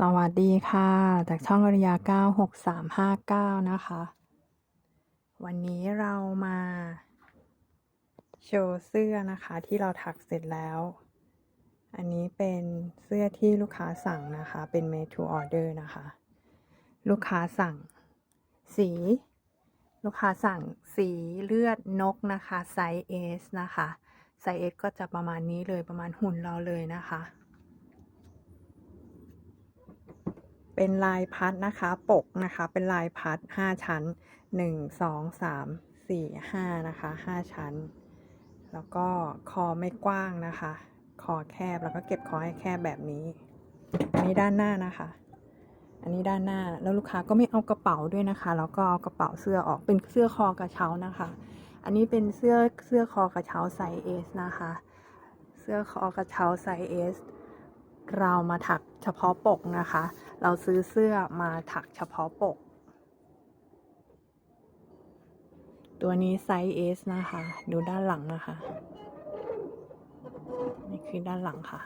สวัสดีค่ะ จากช่องอริยา 96359 นะคะ วันนี้เรามา โชว์เสื้อนะคะที่เราถักเสร็จแล้ว อันนี้เป็นเสื้อที่ลูกค้าสั่งนะคะ เป็น made to order นะคะ ลูกค้าสั่ง สี ลูกค้าสั่งสีเลือดนกนะคะ ไซส์ S นะคะ ไซส์ S ก็จะประมาณนี้เลยประมาณหุ่นเราเลยนะคะ เป็นลายพัดนะคะ ปกนะคะ เป็นลายพัด5ชั้น1 2 3 4 5นะคะ5ชั้น แล้วก็คอไม่กว้างนะคะ คอแคบแล้วก็เก็บคอให้แคบแบบนี้ อันนี้ด้านหน้านะคะ อันนี้ด้านหน้าแล้วลูกค้าก็ไม่เอากระเป๋าด้วยนะคะ แล้วก็เอากระเป๋าเสื้อออกเป็นเสื้อคอกระเช้านะคะ อันนี้เป็นเสื้อเสื้อคอกระเช้าไซส์ S นะคะ เสื้อคอกระเช้าไซส์ S เรามาถักเฉพาะปกนะคะ เราซื้อเสื้อมาถักเฉพาะปก ตัวนี้ไซส์ S นะคะ ดูด้านหลังนะคะ นี่คือด้านหลังค่ะ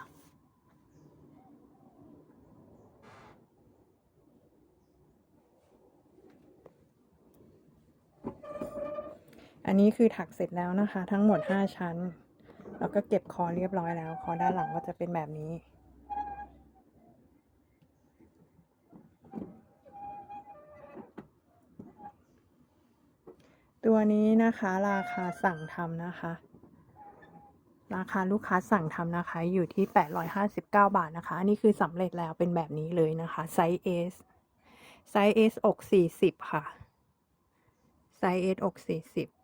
อันนี้คือถักเสร็จแล้วนะคะ ทั้งหมด 5 ชั้น แล้วก็เก็บคอเรียบร้อยแล้ว คอด้านหลังก็จะเป็นแบบนี้ ตัวนี้นะคะราคาสั่งทำนะคะ ราคาลูกค้าสั่งทำนะคะ อยู่ที่ 859 บาทนะคะ อันนี้คือสำเร็จแล้วเป็นแบบนี้เลยนะคะไซส์ S ไซส์ S อก40 ค่ะไซส์ S อก40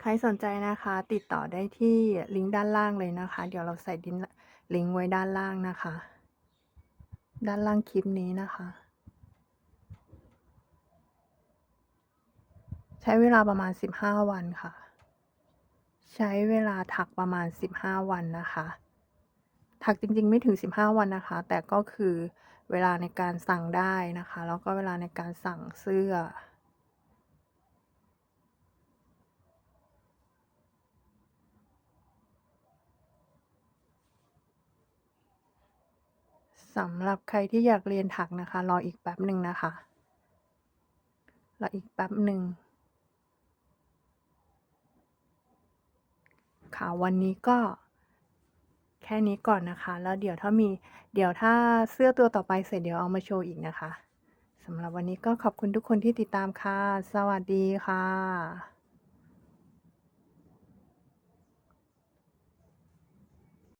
ใครสนใจนะคะ ติดต่อได้ที่ลิงก์ด้านล่างเลยนะคะ เดี๋ยวเราใส่ดินลิงก์ไว้ด้านล่างนะคะ ด้านล่างคลิปนี้นะคะ ใช้เวลาประมาณ 15 วันค่ะ ใช้เวลาถักประมาณ 15 วันนะคะ ถักจริงๆไม่ถึง 15 วันนะคะ แต่ก็คือเวลาในการสั่งได้นะคะ แล้วก็เวลาในการสั่งเสื้อ สำหรับใครที่อยากเรียนถักนะคะ รออีกแป๊บหนึ่งนะคะ รออีกแป๊บหนึ่งค่ะวันนี้ก็แค่นี้ก่อนนะคะ แล้วเดี๋ยวถ้ามีเดี๋ยวถ้าเสื้อตัวต่อไปเสร็จเดี๋ยวเอามาโชว์อีกนะคะสำหรับวันนี้ก็ขอบคุณทุกคนที่ติดตามค่ะ สวัสดีค่ะ